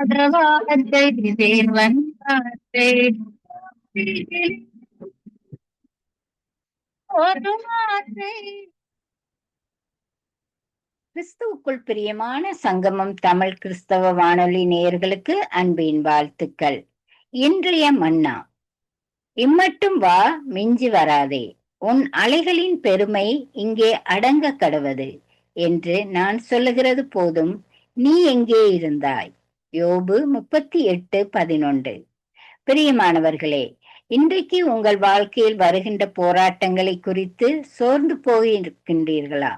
படவாத்தை தேவன் கிறிஸ்துவுக்குள் பிரியமான சங்கமம் தமிழ் கிறிஸ்தவ வானொலி நேயர்களுக்கு அன்பின் வாழ்த்துக்கள். இன்றைய மன்னா இம்மட்டும் வா மிஞ்சி வராதே. உன் அலைகளின் பெருமை இங்கே அடங்க கடவது என்று நான் சொல்லுகிறது போதும் நீ எங்கே இருந்தாய்? யோபு முப்பத்தி எட்டு பதினொன்று. பிரியமானவர்களே இன்றைக்கு உங்கள் வாழ்க்கையில் வருகின்ற போராட்டங்களை குறித்து சோர்ந்து போயிருக்கின்றீர்களா?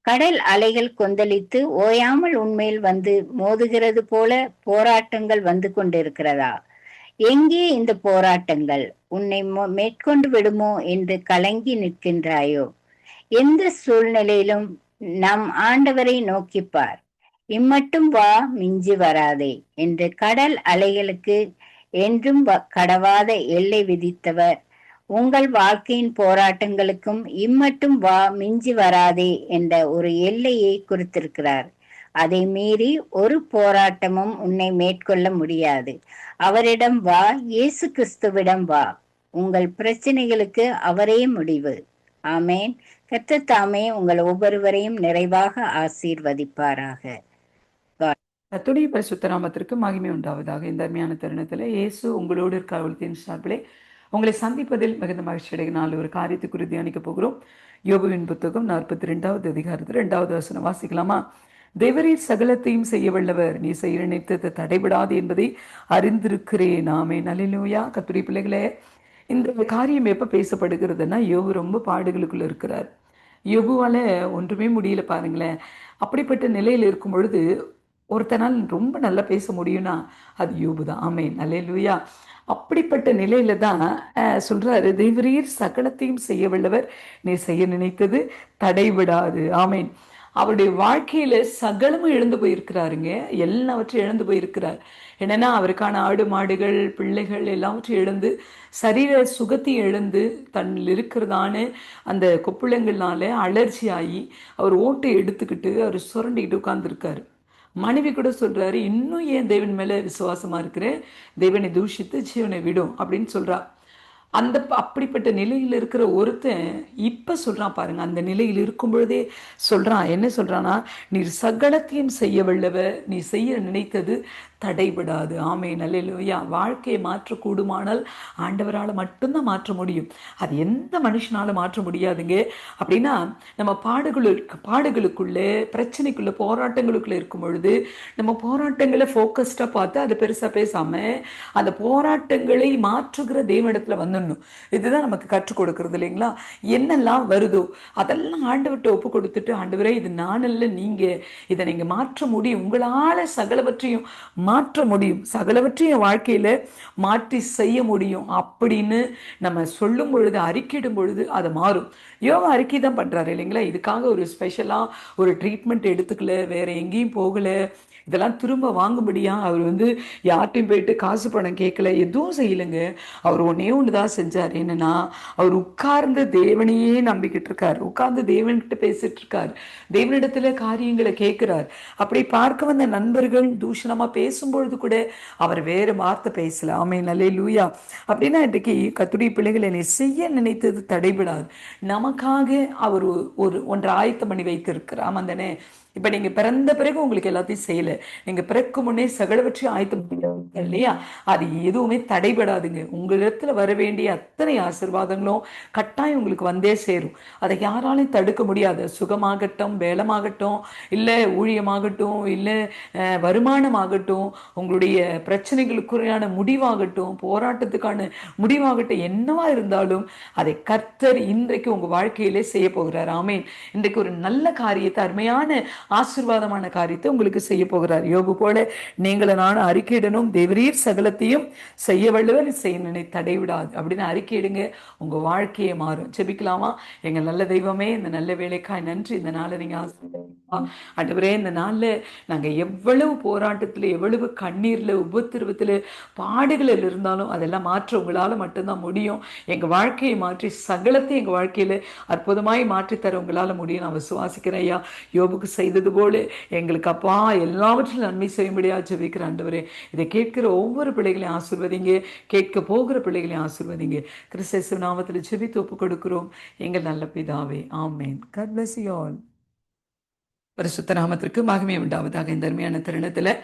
கடல் அலைகள் கொந்தளித்து ஓயாமல் உண்மையில் வந்து மோதுகிறது போல போராட்டங்கள் வந்து கொண்டிருக்கிறதா? எங்கே இந்த போராட்டங்கள்? உன்னை மேற்கொண்டு விடுமோ என்று கலங்கி நிற்கின்றாயோ? எந்த சூழ்நிலையிலும் நம் ஆண்டவரை நோக்கிப்பார். இம்மட்டும் வா மிஞ்சி வராதே. என்று கடல் அலைகளுக்கு என்றும் கடவாத எல்லை விதித்தவர். உங்கள் வாழ்க்கையின் போராட்டங்களுக்கும் இம்மட்டும் வா மிஞ்சி வராதே என்ற ஒரு எல்லையை குறித்திருக்கிறார். அதை மீறி ஒரு போராட்டமும் உன்னை மேற்கொள்ள முடியாது. அவரிடம் வா இயேசு கிறிஸ்துவிடம் வா. உங்கள் பிரச்சனைகளுக்கு அவரே முடிவு. ஆமேன். கத்தத்தாமே உங்கள் ஒவ்வொருவரையும் நிறைவாக ஆசீர்வதிப்பாராக. கத்துடைய பரிசுத்த நாமத்திற்கு மகிமை உண்டாவதாக. இந்த அருமையான தருணத்தில் இயேசு உங்களோடு இருக்க அவளத்தின் சார்பிலே உங்களை சந்திப்பதில் மிகுந்த மகிழ்ச்சி அடைகினால் ஒரு காரியத்தை குறித்து தியானிக்க போகிறோம். யோகுவின் புத்தகம் நாற்பத்தி ரெண்டாவது அதிகாரத்தில் ரெண்டாவது வசனம் வாசிக்கலாமா? தேவரீர் சகலத்தையும் செய்ய வல்லவர். நீ செய்ய நினைத்தது தடைபடாது என்பதை அறிந்திருக்கிறேன். நாமே நலிலூயா கத்துடைய பிள்ளைகளே இந்த காரியம் எப்போ பேசப்படுகிறதுனா யோகு ரொம்ப பாடுகளுக்குள்ள இருக்கிறார். யோகுவால் ஒன்றுமே முடியல பாருங்களேன். அப்படிப்பட்ட நிலையில் இருக்கும் பொழுது ஒருத்தனால் ரொம்ப நல்லா பேச முடியும்னா அது யூபு தான். ஆமே நல்லே லூயா அப்படிப்பட்ட நிலையில தான் சொல்றாரு தேவரீர் சகலத்தையும் செய்ய வல்லவர் நீ செய்ய நினைத்தது தடைவிடாது ஆமேன். அவருடைய வாழ்க்கையில சகலமும் இழந்து போயிருக்கிறாருங்க. எல்லாவற்றையும் இழந்து போயிருக்கிறார். என்னன்னா அவருக்கான ஆடு மாடுகள் பிள்ளைகள் எல்லாவற்றையும் இழந்து சரீர சுகத்தையும் இழந்து தன்னில் இருக்கிறதான அந்த கொப்புளங்கள்னால அலர்ஜி ஆகி அவர் ஓட்டை எடுத்துக்கிட்டு அவர் சுரண்டிக்கிட்டு உட்கார்ந்துருக்காரு. மனைவி கூட சொல்கிறாரு இன்னும் ஏன் தேவன் மேலே விசுவாசமா இருக்கிறேன் தேவனை தூஷித்து ஜீவனை விடும் அப்படின்னு சொல்கிறா அந்த அப்படிப்பட்ட நிலையில் இருக்கிற ஒருத்தன் இப்போ சொல்கிறான் பாருங்க. அந்த நிலையில் இருக்கும் பொழுதே சொல்கிறான் என்ன சொல்கிறான்னா நீ சகலத்தையும் செய்ய வல்லவ நீ செய்ய நினைத்தது தடைபடாது. ஆமை நல்லையா வாழ்க்கையை மாற்றக்கூடுமானால் ஆண்டவரால் மட்டும்தான் மாற்ற முடியும். அது எந்த மனுஷனாலும் மாற்ற முடியாதுங்க. அப்படின்னா நம்ம பாடுகளு பாடுகளுக்குள்ளே பிரச்சனைக்குள்ளே போராட்டங்களுக்குள்ளே இருக்கும் பொழுது நம்ம போராட்டங்களை ஃபோக்கஸ்டாக பார்த்து அதை பெருசாக பேசாமல் அந்த போராட்டங்களை மாற்றுகிற தேவனிடத்தில் வந்துடணும். இதுதான் நமக்கு கற்றுக் கொடுக்கறது இல்லைங்களா? என்னெல்லாம் வருதோ அதெல்லாம் ஆண்டவர்கிட்ட ஒப்பு கொடுத்துட்டு ஆண்டவரே இது நானல்ல நீங்கள் இதை நீங்கள் மாற்ற முடியும். உங்களால் சகலவற்றையும் மாற்ற முடியும். சகலவற்றையும் வாழ்க்கையில மாற்றி செய்ய முடியும். அப்படின்னு நம்ம சொல்லும் பொழுது அறிக்கையிடும் பொழுது அது மாறும். யோகா அறிக்கை தான் பண்றாரு இல்லைங்களா? இதுக்காக ஒரு ஸ்பெஷலா ஒரு ட்ரீட்மெண்ட் எடுத்துக்கல வேற எங்கேயும் போகல. இதெல்லாம் திரும்ப வாங்கும்படியா அவர் வந்து யார்ட்டையும் போயிட்டு காசு பணம் கேட்கல எதுவும் செய்யலைங்க. அவர் ஒன்னே ஒன்று தான் செஞ்சார். என்னன்னா அவர் உட்கார்ந்து தேவனையே நம்பிக்கிட்டு இருக்கார். உட்கார்ந்து தேவன்கிட்ட பேசிட்டு இருக்கார். தேவனிடத்துல காரியங்களை கேட்கிறார். அப்படி பார்க்க வந்த நண்பர்கள் தூஷணமா பேசும்பொழுது கூட அவர் வேற வார்த்தை பேசல. ஆமே நல்லே லூயா அப்படின்னா இன்றைக்கு கத்துடைய பிள்ளைகள் என்னை செய்ய நினைத்தது தடைபடாது. நமக்காக அவர் ஒரு ஒன்றை ஆயத்தம் பண்ணி வைத்திருக்கிறார். ஆமாம் தானே? இப்ப நீங்க பிறந்த பிறகு உங்களுக்கு எல்லாத்தையும் செய்யல. நீங்கள் பிறக்கும் முன்னே சகலவற்றையும் ஆயத்தம் இல்லையா? அது எதுவுமே தடைபடாதுங்க. உங்களிடத்தில் வர வேண்டிய அத்தனை ஆசிர்வாதங்களும் கட்டாயம் உங்களுக்கு வந்தே சேரும். அதை யாராலையும் தடுக்க முடியாது. சுகமாகட்டும் வேலமாகட்டும் இல்லை ஊழியமாகட்டும் இல்லை வருமானமாகட்டும் உங்களுடைய பிரச்சனைகளுக்குறையான முடிவாகட்டும் போராட்டத்துக்கான முடிவாகட்டும் என்னவா இருந்தாலும் அதை கர்த்தர் இன்றைக்கு உங்க வாழ்க்கையிலே செய்ய போகிறார். ஆமேன். இன்றைக்கு ஒரு நல்ல காரியத்தை அருமையான ஆசிர்வாதமான காரியத்தை உங்களுக்கு செய்ய போகிறார். யோகு போல நீங்கள நான் அறிக்கையிடணும் தேவரீர் சகலத்தையும் செய்ய வள்ளுவர் செய்ய நினை தடைவிடாது. அப்படின்னு அறிக்கையிடுங்க உங்க வாழ்க்கையை மாறும். செபிக்கலாமா எங்க நல்ல தெய்வமே இந்த நல்ல வேலைக்காய் நன்றி. இந்த நாளை நீங்க ஆண்டவரே இந்த நாள்ல நாங்க எவ்வளவு போராட்டத்துல எவ்வளவு கண்ணீர்ல உபத்திரவத்தில் பாடுகளில் இருந்தாலும் அதெல்லாம் மாற்ற உங்களால மட்டும்தான் முடியும். எங்க வாழ்க்கையை மாற்றி சகலத்தை எங்க வாழ்க்கையில அற்புதமாய் மாற்றி உங்களால் உங்களால முடியும் நான் விசுவாசிக்கிறேன் ஐயா. யோபுக்கு செய்தது போல எங்களுக்கு அப்பா எல்லாவற்றிலும் நன்மை செய்யும்படியா ஜெபிக்கிற ஆண்டவரே. இதை கேட்கிற ஒவ்வொரு பிள்ளைகளையும் ஆசிர்வதிங்க. கேட்க போகிற பிள்ளைகளையும் ஆசிர்வதிங்க. கிறிஸ்தேசு நாமத்தில் ஜெபித்து ஒப்பு கொடுக்கிறோம். எங்கள் நல்ல பிதாவே. ஆமேன். God பரிசுத்த நாமத்திற்கு மகிமை உண்டாவதாக இந்த அருமையான தருணத்தில்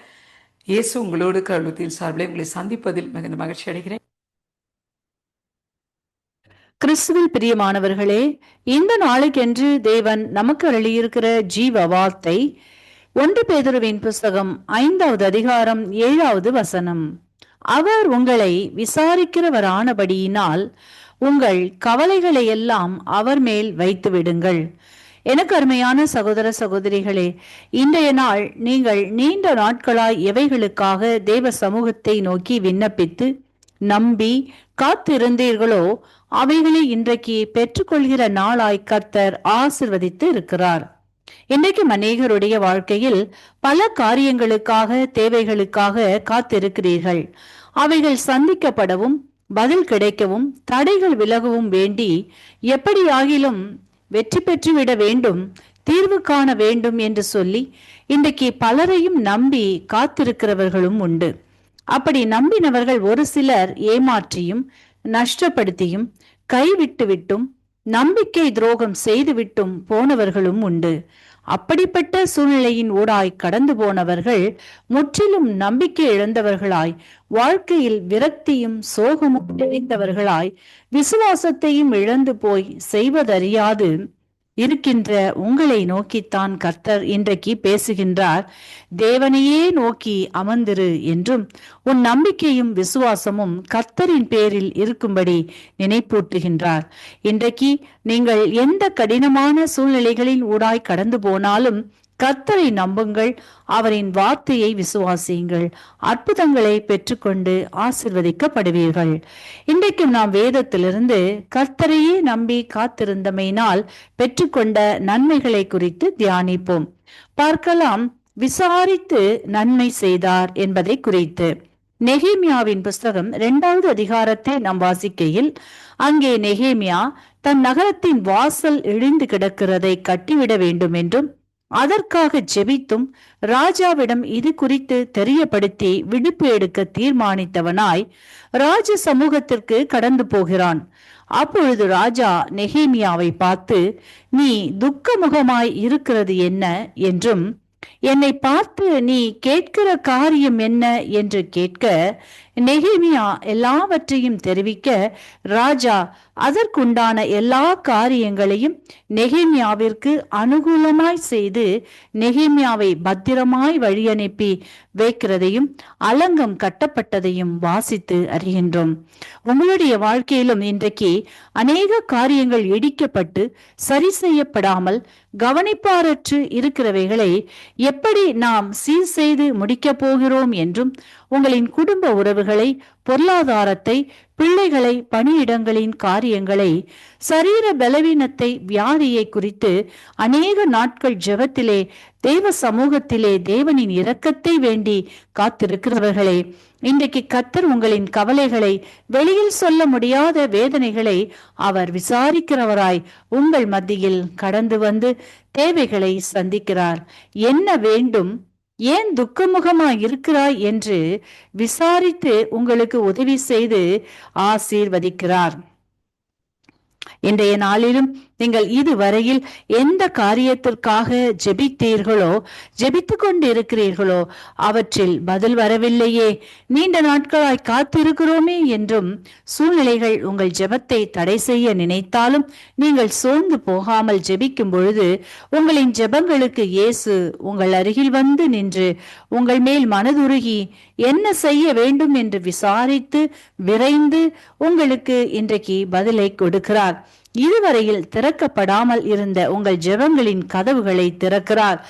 இயேசு உங்களோடு கழுத்தில் சார்பில் உங்களை சந்திப்பதில் மிகுந்த மகிழ்ச்சி அடைகிறேன். கிறிஸ்துவில் பிரியமானவர்களே இந்த நாளைக்கென்று தேவன் நமக்கு அருளியிருக்கிற ஜீவ வார்த்தை ஒன்று பேதுருவின் புஸ்தகம் ஐந்தாவது அதிகாரம் ஏழாவது வசனம். அவர் உங்களை விசாரிக்கிறவரானபடியினால் உங்கள் கவலைகளை எல்லாம் அவர் மேல் வைத்து விடுங்கள் எனக்கு அருமையான சகோதர சகோதரிகளே இன்றைய நாள் நீங்கள் நீண்ட நாட்களாய் எவைகளுக்காக தேவ சமூகத்தை நோக்கி விண்ணப்பித்து நம்பி காத்திருந்தீர்களோ அவைகளை இன்றைக்கு பெற்றுக்கொள்கிற நாளாய் கர்த்தர் ஆசிர்வதித்து இருக்கிறார். இன்றைக்கும் அநேகருடைய வாழ்க்கையில் பல காரியங்களுக்காக தேவைகளுக்காக காத்திருக்கிறீர்கள். அவைகள் சந்திக்கப்படவும் பதில் கிடைக்கவும் தடைகள் விலகவும் வேண்டி எப்படியாகிலும் வெற்றி பெற்றுவிட வேண்டும் தீர்வு காண வேண்டும் என்று சொல்லி இன்றைக்கு பலரையும் நம்பி காத்திருக்கிறவர்களும் உண்டு. அப்படி நம்பினவர்கள் ஒரு சிலர் ஏமாற்றியும் நஷ்டப்படுத்தியும் கைவிட்டு விட்டும் நம்பிக்கை துரோகம் செய்துவிட்டும் போனவர்களும் உண்டு. அப்படிப்பட்ட சூழ்நிலையின் ஊடாய் கடந்து போனவர்கள் முற்றிலும் நம்பிக்கை இழந்தவர்களாய் வாழ்க்கையில் விரக்தியும் சோகமும் நிறைந்தவர்களாய் விசுவாசத்தையும் இழந்து போய் செய்வதறியாது. இருக்கின்ற உங்களை நோக்கித்தான் கர்த்தர் இன்றைக்கு பேசுகின்றார். தேவனையே நோக்கி அமர்ந்திரு என்றும் உன் நம்பிக்கையும் விசுவாசமும் கர்த்தரின் பேரில் இருக்கும்படி நினைப்பூட்டுகின்றார். இன்றைக்கு நீங்கள் எந்த கடினமான சூழ்நிலைகளில் ஊடாய் கடந்து போனாலும் கர்த்தரை நம்புங்கள் அவரின் வார்த்தையை விசுவாசியுங்கள் அற்புதங்களை பெற்றுக்கொண்டு ஆசிர்வதிக்கப்படுவீர்கள். இன்றைக்கும் நாம் வேதத்திலிருந்து கர்த்தரையே நம்பி காத்திருந்தமையினால் பெற்றுக்கொண்ட நன்மைகளை குறித்து தியானிப்போம். பார்க்கலாம் விசாரித்து நன்மை செய்தார் என்பதை குறித்து. நெகேமியாவின் புஸ்தகம் இரண்டாவது அதிகாரத்தை நாம் வாசிக்கையில் அங்கே நெகேமியா தன் நகரத்தின் வாசல் இழிந்து கிடக்கிறதை கட்டிவிட வேண்டும் என்றும் அதற்காக ஜெபித்தும் ராஜாவிடம் இது குறித்து தெரியப்படுத்தி விடுப்பு எடுக்க தீர்மானித்தவனாய் ராஜ சமூகத்திற்கு கடந்து போகிறான். அப்பொழுது ராஜா நெஹேமியாவை பார்த்து நீ துக்கமுகமாய் இருக்கிறது என்ன? என்றும் என்னை பார்த்து நீ கேட்கிற காரியம் என்ன? என்று கேட்க நெகிமியா எல்லாவற்றையும் தெரிவிக்க ராஜா அதற்குண்டான எல்லா காரியங்களையும் நெகிமியாவிற்கு அனுகூலமாய் செய்து நெகிமியாவை பத்திரமாய் வழியனுப்பி வைக்கிறதையும் அலங்கம் கட்டப்பட்டதையும் வாசித்து அறிகின்றோம். உங்களுடைய வாழ்க்கையிலும் இன்றைக்கு அநேக காரியங்கள் இடிக்கப்பட்டு சரி செய்யப்படாமல் கவனிப்பாரற்று இருக்கிறவைகளை எப்படி நாம் சீர் செய்து முடிக்கப் போகிறோம் என்றும் உங்களின் குடும்ப உறவுகளை பொருளாதாரத்தை பிள்ளைகளை பணியிடங்களின் காரியங்களை சரீர பலவீனத்தை வியாதியை குறித்து அநேக நாட்கள் ஜெபத்திலே தேவ சமூகத்திலே தேவனின் இரக்கத்தை வேண்டி காத்திருக்கிறவர்களே இன்றைக்கு கத்தர் உங்களின் கவலைகளை வெளியில் சொல்ல முடியாத வேதனைகளை அவர் விசாரிக்கிறவராய் உங்கள் மத்தியில் கடந்து வந்து தேவைகளை சந்திக்கிறார். என்ன வேண்டும்? ஏன் துக்கமுகமா இருக்கிறாய் என்று விசாரித்து உங்களுக்கு உதவி செய்து ஆசீர்வதிக்கிறார். இன்றைய நாளிலும் நீங்கள் இதுவரையில் எந்த காரியத்திற்காக ஜெபித்தீர்களோ ஜெபித்து கொண்டு இருக்கிறீர்களோ அவற்றில் பதில் வரவில்லையே. நீண்ட நாட்களாய் காத்திருக்கிறோமே என்றும் சூழ்நிலைகள் உங்கள் ஜெபத்தை தடை செய்ய நினைத்தாலும் நீங்கள் சோர்ந்து போகாமல் ஜெபிக்கும் பொழுது உங்களின் ஜெபங்களுக்கு இயேசு உங்கள் அருகில் வந்து நின்று உங்கள் மேல் மனதுருகி என்ன செய்ய வேண்டும் என்று விசாரித்து விரைந்து உங்களுக்கு இன்றைக்கு பதிலை கொடுக்கிறார். இதுவரையில் திறக்கப்படாமல் இருந்த உங்கள் ஜெபங்களின் கதவுகளை திறக்கிறார்.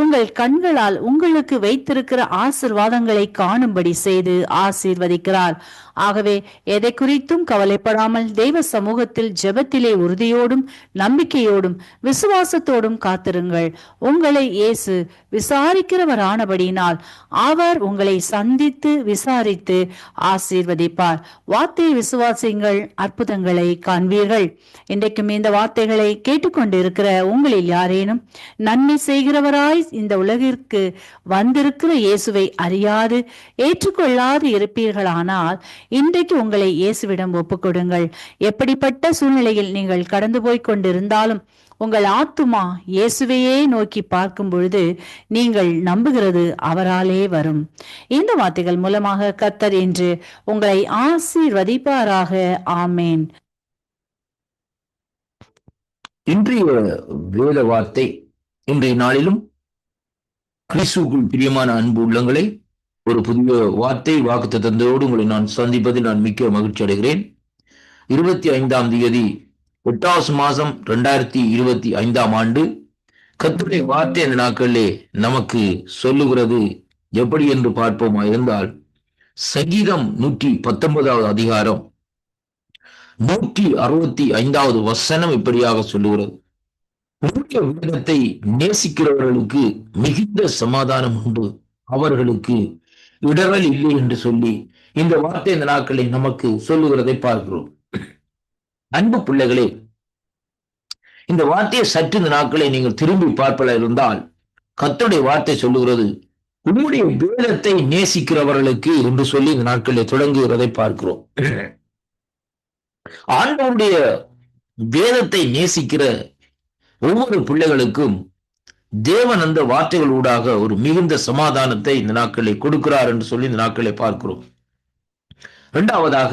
உங்கள் கண்களால் உங்களுக்கு வைத்திருக்கிற ஆசிர்வாதங்களை காணும்படி செய்து ஆசீர்வதிக்கிறார். ஆகவே எதை குறித்தும் கவலைப்படாமல் தெய்வ சமூகத்தில் ஜெபத்திலே உறுதியோடும் நம்பிக்கையோடும் விசுவாசத்தோடும் காத்திருங்கள். உங்களை இயேசு விசாரிக்கிறவரானபடியினால் அவர் உங்களை சந்தித்து விசாரித்து ஆசீர்வதிப்பார். வார்த்தையை விசுவாசிங்கள் அற்புதங்களை காண்பீர்கள். இன்றைக்கும் இந்த வார்த்தைகளை கேட்டுக்கொண்டிருக்கிற உங்களில் யாரேனும் நன்மை செய்கிறவராய் மீட்பராய் இந்த உலகிற்கு வந்திருக்கிற இயேசுவை அறியாது ஏற்றுக்கொள்ளாது இருப்பீர்களானால் இன்றைக்கு உங்களை இயேசுவிடம் ஒப்புக்கொடுங்கள். எப்படிப்பட்ட சூழ்நிலையில் நீங்கள் கடந்து போய் கொண்டிருந்தாலும் உங்கள் ஆத்துமா இயேசுவையே நோக்கி பார்க்கும் பொழுது நீங்கள் நம்புகிறது அவராலே வரும். இந்த வார்த்தைகள் மூலமாக கத்தர் என்று உங்களை ஆசீர்வதிப்பாராக. ஆமேன். இன்றைய வேத வார்த்தை இன்றைய நாளிலும் கிறிஸ்துக்குள் பிரியமான அன்பு உள்ளங்களை ஒரு புதிய வார்த்தை வாக்கு தந்ததோடு உங்களை நான் சந்திப்பதில் நான் மிக்க மகிழ்ச்சி அடைகிறேன். இருபத்தி ஐந்தாம் தேதி எட்டாவது மாதம் ரெண்டாயிரத்தி இருபத்தி ஐந்தாம் ஆண்டு கத்துடைய வார்த்தை அந்த நாட்களிலே நமக்கு சொல்லுகிறது. எப்படி என்று பார்ப்போமா இருந்தால் சங்கீதம் நூற்றி பத்தொன்பதாவது அதிகாரம் நூற்றி அறுபத்தி ஐந்தாவது வசனம் இப்படியாக சொல்லுகிறது. உரிய வேதத்தை நேசிக்கிறவர்களுக்கு மிகுந்த சமாதானம் உண்டு. அவர்களுக்கு இடரல் இல்லை என்று சொல்லி இந்த வார்த்தை இந்த நாட்களை நமக்கு சொல்லுகிறதை பார்க்கிறோம். அன்பு பிள்ளைகளே இந்த வார்த்தையை சற்று இந்த நாட்களை நீங்கள் திரும்பி பார்ப்பல இருந்தால் கத்துடைய வார்த்தை சொல்லுகிறது உன்னுடைய வேதத்தை நேசிக்கிறவர்களுக்கு என்று சொல்லி இந்த நாட்களில் தொடங்குகிறதை பார்க்கிறோம். ஆண்டவருடைய வேதத்தை நேசிக்கிற ஒவ்வொரு பிள்ளைகளுக்கும் தேவன் அந்த வார்த்தைகள் ஊடாக ஒரு மிகுந்த சமாதானத்தை இந்த நாட்களை கொடுக்கிறார் என்று சொல்லி இந்த நாட்களை பார்க்கிறோம். இரண்டாவதாக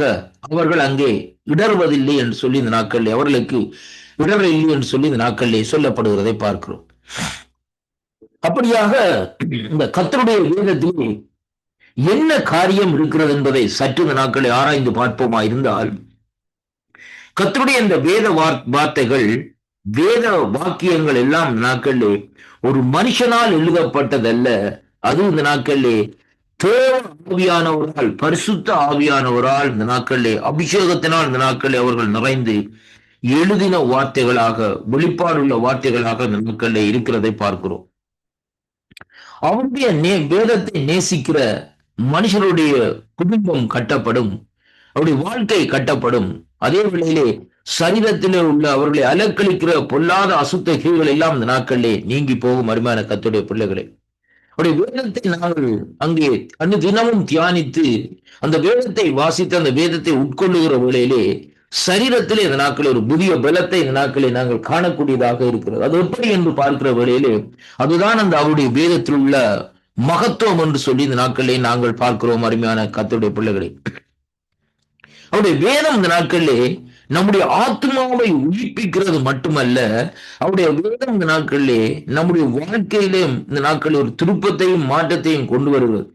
அவர்கள் அங்கே இடர்வதில்லை என்று சொல்லி இந்த நாட்களில் அவர்களுக்கு இடர் இல்லை என்று சொல்லி இந்த நாட்களிலே சொல்லப்படுகிறதை பார்க்கிறோம். அப்படியாக இந்த கத்தருடைய வேதத்திலே என்ன காரியம் இருக்கிறது என்பதை சற்று இந்த நாட்களை ஆராய்ந்து பார்ப்போமா இருந்தால் கத்தருடைய இந்த வேத வார்த்தைகள் வேத வாக்கியங்கள் எல்லாம் நாட்களிலே ஒரு மனுஷனால் எழுதப்பட்டதல்ல. அது இந்த நாட்களிலே தேவ ஆவியானவரால் பரிசுத்த ஆவியானவரால் இந்த நாட்களிலே அபிஷேகத்தினால் இந்த நாட்களிலே அவர்கள் நிறைந்து எழுதின வார்த்தைகளாக வெளிப்பாடுள்ள வார்த்தைகளாக இந்த நாட்களிலே இருக்கிறதை பார்க்கிறோம். அவருடைய நே வேதத்தை நேசிக்கிற மனுஷருடைய குடும்பம் கட்டப்படும். அவருடைய வாழ்க்கை கட்டப்படும். அதே வேளையிலே சரீரத்திலே உள்ள அவர்களை அலக்களிக்கிற பொல்லாத அசுத்த கீழ்கள் எல்லாம் இந்த நாட்களிலே நீங்கி போகும் அருமையான கத்துடைய பிள்ளைகளை. அவருடைய வேதத்தை நாங்கள் அங்கே அன்று தினமும் தியானித்து அந்த வேதத்தை வாசித்து அந்த வேதத்தை உட்கொள்ளுகிற வேளையிலே சரீரத்திலே இந்த நாட்களில் ஒரு புதிய பலத்தை இந்த நாட்களில் நாங்கள் காணக்கூடியதாக இருக்கிறது. அது எப்படி என்று பார்க்கிற வேளையிலே அதுதான் அந்த அவருடைய வேதத்தில் உள்ள மகத்துவம் என்று சொல்லி இந்த நாட்களிலே நாங்கள் பார்க்கிறோம் அருமையான கத்துடைய பிள்ளைகளை. அவருடைய வேதம் இந்த நாட்களிலே நம்முடைய ஆத்மாவை உயிர்ப்பிக்கிறது மட்டுமல்ல அவருடைய வேதம் இந்த நாட்களிலே நம்முடைய வாழ்க்கையிலே இந்த நாட்களில் ஒரு திருப்பத்தையும் மாற்றத்தையும் கொண்டு வருகிறது.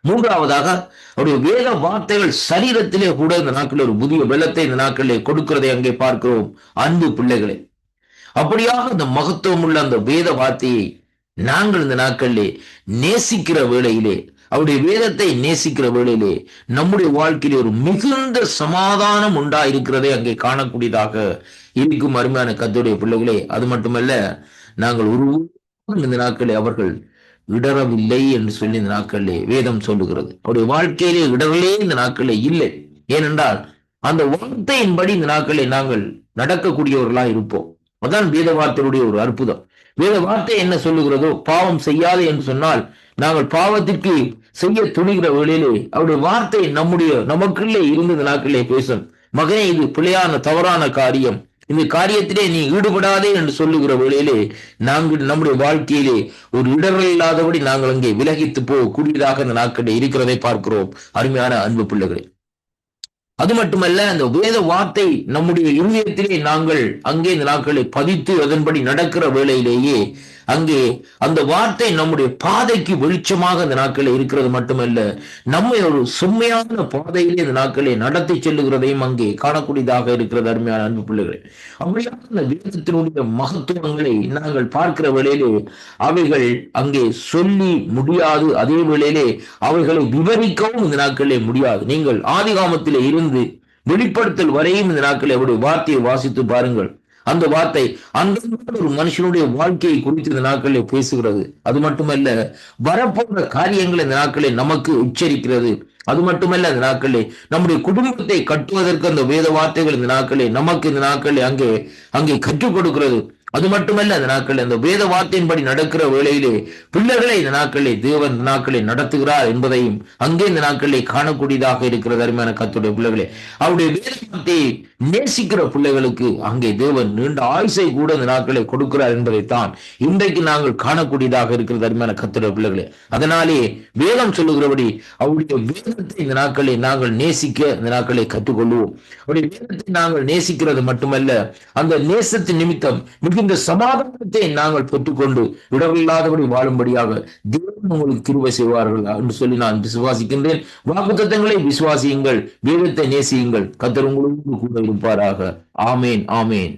மூன்றாவதாக அவருடைய வேத வார்த்தைகள் சரீரத்திலே கூட இந்த நாட்களில் ஒரு புதிய வெள்ளத்தை இந்த நாட்களிலே கொடுக்கிறதை அங்கே பார்க்கிறோம் அன்பு பிள்ளைகளை. அப்படியாக அந்த மகத்துவம் உள்ள அந்த வேத வார்த்தையை நாங்கள் இந்த நாட்களிலே நேசிக்கிற வேளையிலே அவருடைய வேதத்தை நேசிக்கிற வேளையிலே நம்முடைய வாழ்க்கையிலே ஒரு மிகுந்த சமாதானம் உண்டாயிருக்கிறதை அங்கே காணக்கூடியதாக இருக்கும் அருமையான கத்துடைய பிள்ளைகளே. அது மட்டுமல்ல நாங்கள் ஒரு இந்த நாட்களே அவர்கள் இடரவில்லை என்று சொல்லி இந்த நாட்களிலே வேதம் சொல்லுகிறது. அவருடைய வாழ்க்கையிலே இடரலே இந்த நாட்களே இல்லை. ஏனென்றால் அந்த வார்த்தையின்படி இந்த நாட்களை நாங்கள் நடக்கக்கூடியவர்களா இருப்போம். அதான் வேத வார்த்தையுடைய ஒரு அற்புதம். வேத வார்த்தை என்ன சொல்லுகிறதோ பாவம் செய்யாது என்று சொன்னால் நாங்கள் பாவத்திற்கு செய்ய துணிகிற வேளையிலே அவருடைய வார்த்தை நம்முடைய நமக்குள்ளே இருந்த நாட்களிலே பேசும். மகனே இது பிழையான தவறான காரியம். இந்த காரியத்திலே நீ ஈடுபடாதே என்று சொல்லுகிற வேளையிலே நாங்கள் நம்முடைய வாழ்க்கையிலே ஒரு இடர்கள் இல்லாதபடி நாங்கள் அங்கே விலகித்து போகக்கூடியதாக இந்த நாட்களில் இருக்கிறதை பார்க்கிறோம். அருமையான அன்பு பிள்ளைகளே. அது மட்டுமல்ல அந்த வேத வார்த்தை நம்முடைய இருதயத்திலே நாங்கள் அங்கே இந்த நாட்களை பதித்து அதன்படி நடக்கிற வேளையிலேயே அங்கே அந்த வார்த்தை நம்முடைய பாதைக்கு வெளிச்சமாக இந்த நாட்களில் இருக்கிறது மட்டுமல்ல நம்மை ஒரு செம்மையான பாதையிலே இந்த நாட்களை நடத்தி செல்லுகிறதையும் அங்கே காணக்கூடியதாக இருக்கிறது அருமையான அன்பு பிள்ளைகளே. அப்படியாக அந்த வேதத்தினுடைய மகத்துவங்களை நாங்கள் பார்க்கிற வேளையிலே அவைகள் அங்கே சொல்லி முடியாது. அதே வேளையிலே அவைகளை விவரிக்கவும் இந்த நாட்களிலே முடியாது. நீங்கள் ஆதிகாமத்திலே இருந்து வெளிப்படுத்தல் வரையும் இந்த நாட்களில் அவருடைய வார்த்தையை வாசித்து பாருங்கள். அந்த வார்த்தை அந்த ஒரு மனுஷனுடைய வாழ்க்கையை குறித்து இந்த நாட்களில் பேசுகிறது. அது மட்டுமல்ல வரப்போகிற காரியங்கள் இந்த நாட்களில் நமக்கு உச்சரிக்கிறது. அது மட்டுமல்ல இந்த நாட்களே நம்முடைய குடும்பத்தை கட்டுவதற்கு அந்த வேத வார்த்தைகள் இந்த நாட்களே நமக்கு இந்த நாட்களே அங்கே அங்கே கற்றுக் கொடுக்கிறது. அது மட்டுமல்ல அந்த நாட்கள் அந்த வேத வார்த்தையின்படி நடக்கிற வேளையிலே பிள்ளைகளை இந்த நாட்களிலே தேவன் இந்த நாட்களை நடத்துகிறார் என்பதையும் அங்கே இந்த நாட்களிலே காணக்கூடியதாக இருக்கிறது. அருமையான கத்துடைய பிள்ளைகளே அவருடைய வேத வார்த்தையை நேசிக்கிற பிள்ளைகளுக்கு அங்கே தேவன் நீண்ட ஆயுசை கூட இந்த நாட்களை கொடுக்கிறார் என்பதைத்தான் இன்றைக்கு நாங்கள் காணக்கூடியதாக இருக்கிறது. அருமையான கத்துடைய பிள்ளைகளே அதனாலே வேதம் சொல்லுகிறபடி அவருடைய வேதத்தை இந்த நாட்களை நாங்கள் நேசிக்க இந்த நாட்களை கற்றுக்கொள்வோம். அவருடைய வேதத்தை நாங்கள் நேசிக்கிறது மட்டுமல்ல அந்த நேசத்தின் நிமித்தம் மிக மிகுந்த சமாதானத்தை நாங்கள் பெற்றுக்கொண்டு இடமில்லாதபடி வாழும்படியாக தேவன் உங்களுக்கு கிருவை செய்வார்கள் என்று சொல்லி நான் விசுவாசிக்கின்றேன். வாக்குத்தத்தங்களை விசுவாசியுங்கள் வேதத்தை நேசியுங்கள். கத்தர் உங்களுக்கு கூட இருப்பாராக. ஆமேன் ஆமேன்.